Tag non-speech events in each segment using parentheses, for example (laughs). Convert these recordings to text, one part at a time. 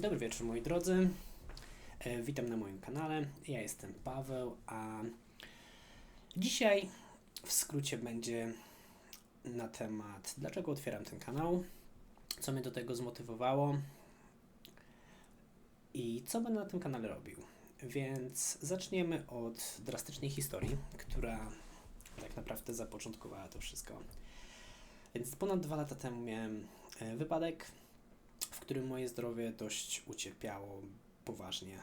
Dobry wieczór moi drodzy. E, Witam na moim kanale. Ja jestem Paweł, a dzisiaj w skrócie będzie na temat dlaczego otwieram ten kanał, co mnie do tego zmotywowało i co będę na tym kanale robił. Więc zaczniemy od drastycznej historii, która tak naprawdę zapoczątkowała to wszystko. Więc ponad dwa lata temu miałem e, wypadek, którym moje zdrowie dość ucierpiało poważnie.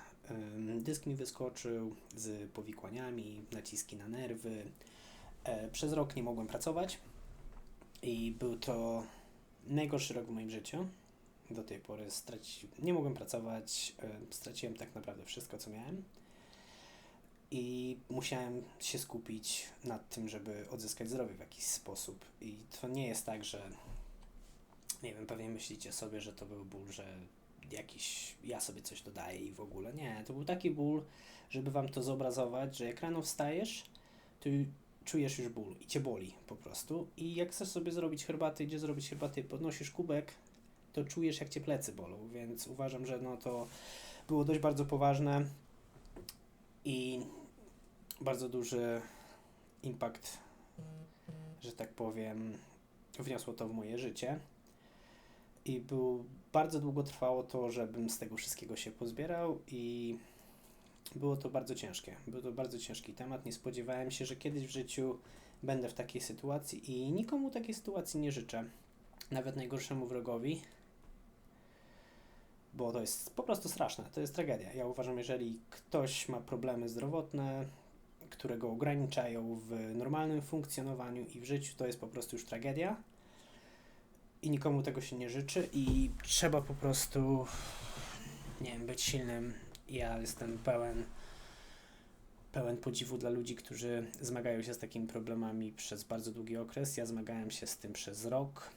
Dysk mi wyskoczył z powikłaniami, naciski na nerwy. E, Przez rok nie mogłem pracować i był to najgorszy rok w moim życiu. Do tej pory straci... nie mogłem pracować, straciłem tak naprawdę wszystko, co miałem. I musiałem się skupić nad tym, żeby odzyskać zdrowie w jakiś sposób. I to nie jest tak, że nie wiem, pewnie myślicie sobie, że to był ból, że jakiś, ja sobie coś dodaję i w ogóle. Nie, to był taki ból, żeby wam to zobrazować, że jak rano wstajesz, to czujesz już ból i cię boli po prostu. I jak chcesz sobie zrobić herbatę, idzie zrobić herbatę i podnosisz kubek, to czujesz jak cię plecy bolą, więc uważam, że no to było dość bardzo poważne i bardzo duży impact, że tak powiem, wniosło to w moje życie. I był, bardzo długo trwało to, żebym z tego wszystkiego się pozbierał i było to bardzo ciężkie. Był to bardzo ciężki temat. Nie spodziewałem się, że kiedyś w życiu będę w takiej sytuacji i nikomu takiej sytuacji nie życzę. Nawet najgorszemu wrogowi. Bo to jest po prostu straszne. To jest tragedia. Ja uważam, jeżeli ktoś ma problemy zdrowotne, które go ograniczają w normalnym funkcjonowaniu i w życiu, to jest po prostu już tragedia i nikomu tego się nie życzy i trzeba po prostu, nie wiem, być silnym. Ja jestem pełen, pełen podziwu dla ludzi, którzy zmagają się z takimi problemami przez bardzo długi okres. Ja zmagałem się z tym przez rok,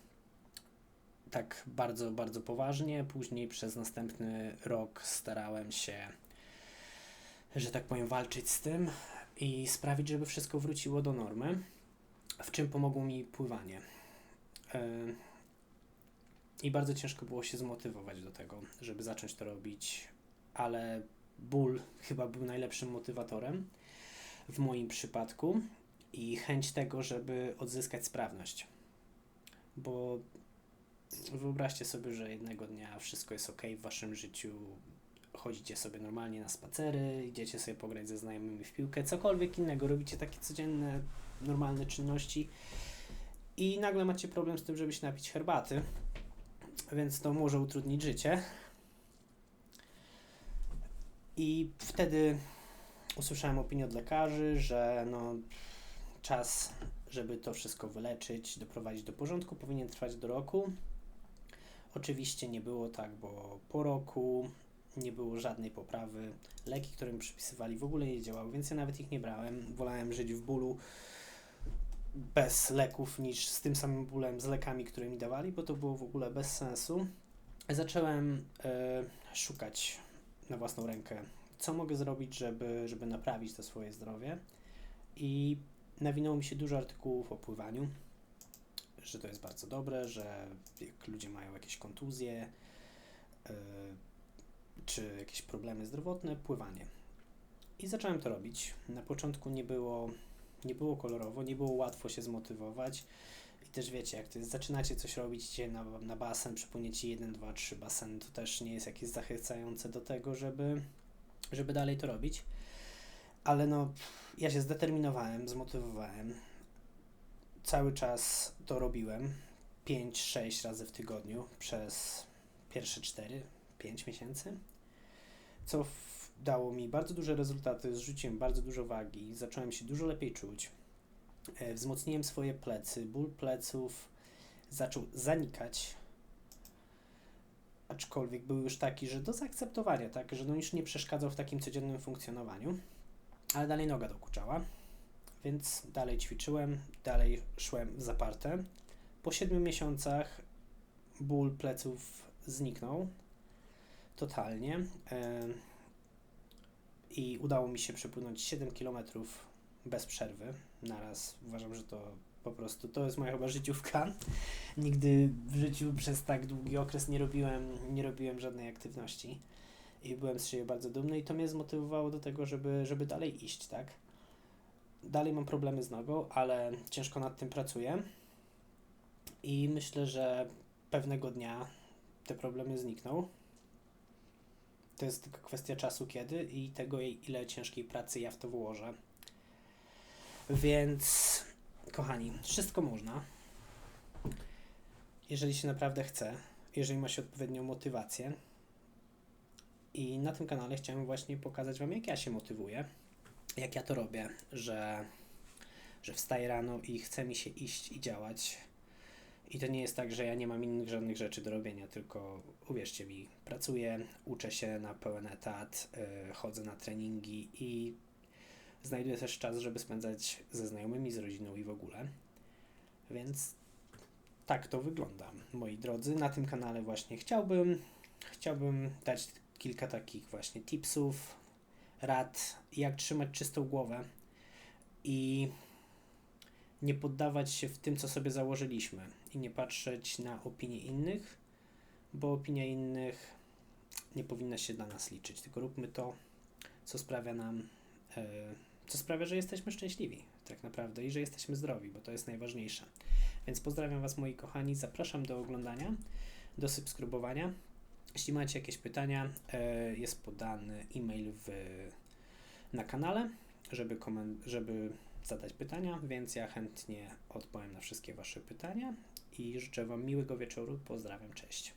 tak bardzo, bardzo poważnie. Później przez następny rok starałem się, że tak powiem, walczyć z tym i sprawić, żeby wszystko wróciło do normy, w czym pomogło mi pływanie. Yy, i bardzo ciężko było się zmotywować do tego, żeby zacząć to robić, ale ból chyba był najlepszym motywatorem w moim przypadku i chęć tego, żeby odzyskać sprawność. Bo wyobraźcie sobie, że jednego dnia wszystko jest ok w waszym życiu, chodzicie sobie normalnie na spacery, idziecie sobie pograć ze znajomymi w piłkę, cokolwiek innego, robicie takie codzienne, normalne czynności i nagle macie problem z tym, żeby się napić herbaty więc to może utrudnić życie. I wtedy usłyszałem opinię od lekarzy, że no, czas, żeby to wszystko wyleczyć, doprowadzić do porządku, powinien trwać do roku. Oczywiście nie było tak, bo po roku nie było żadnej poprawy. Leki, które mi przypisywali, w ogóle nie działały, więc ja nawet ich nie brałem. Wolałem żyć w bólu bez leków niż z tym samym bólem z lekami, które mi dawali, bo to było w ogóle bez sensu. Zacząłem e, szukać na własną rękę, co mogę zrobić, żeby, żeby naprawić to swoje zdrowie. I nawinęło mi się dużo artykułów o pływaniu, że to jest bardzo dobre, że ludzie mają jakieś kontuzje e, czy jakieś problemy zdrowotne, pływanie. I zacząłem to robić. Na początku nie było nie było kolorowo, nie było łatwo się zmotywować. I też wiecie, jak to jest, zaczynacie coś robić, idzie na, na basen, przypłyniecie 1, 2, 3 basen, to też nie jest jakieś zachęcające do tego, żeby, żeby dalej to robić. Ale no, ja się zdeterminowałem, zmotywowałem. Cały czas to robiłem. 5-6 razy w tygodniu przez pierwsze 4-5 miesięcy. Co w dało mi bardzo duże rezultaty, zrzuciłem bardzo dużo wagi, zacząłem się dużo lepiej czuć, e, wzmocniłem swoje plecy, ból pleców zaczął zanikać, aczkolwiek był już taki, że do zaakceptowania, tak, że no już nie przeszkadzał w takim codziennym funkcjonowaniu, ale dalej noga dokuczała, więc dalej ćwiczyłem, dalej szłem w zaparte. Po 7 miesiącach ból pleców zniknął totalnie. E, i udało mi się przepłynąć 7 km bez przerwy naraz. Uważam, że to Po prostu to jest moja chyba życiówka. (laughs) Nigdy w życiu przez tak długi okres nie robiłem, nie robiłem żadnej aktywności. I byłem z siebie bardzo dumny i to mnie zmotywowało do tego, żeby, żeby dalej iść, tak? Dalej mam problemy z nogą, ale ciężko nad tym pracuję. I myślę, że pewnego dnia te problemy znikną. To jest tylko kwestia czasu kiedy i tego, ile ciężkiej pracy ja w to włożę. Więc, kochani, wszystko można. Jeżeli się naprawdę chce, jeżeli ma się odpowiednią motywację. I na tym kanale chciałem właśnie pokazać Wam, jak ja się motywuję, jak ja to robię, że, że wstaję rano i chce mi się iść i działać. I to nie jest tak, że ja nie mam innych żadnych rzeczy do robienia, tylko uwierzcie mi, pracuję, uczę się na pełen etat, yy, chodzę na treningi i znajduję też czas, żeby spędzać ze znajomymi, z rodziną i w ogóle. Więc tak to wygląda, moi drodzy. Na tym kanale właśnie chciałbym, chciałbym dać kilka takich właśnie tipsów, rad, jak trzymać czystą głowę i nie poddawać się w tym, co sobie założyliśmy i nie patrzeć na opinie innych, bo opinia innych nie powinna się dla nas liczyć, tylko róbmy to, co sprawia nam, e, co sprawia, że jesteśmy szczęśliwi tak naprawdę i że jesteśmy zdrowi, bo to jest najważniejsze. Więc pozdrawiam Was moi kochani, zapraszam do oglądania, do subskrybowania. Jeśli macie jakieś pytania, e, jest podany e-mail w, na kanale, żeby, komen- żeby zadać pytania, więc ja chętnie odpowiem na wszystkie Wasze pytania i życzę Wam miłego wieczoru. Pozdrawiam, cześć.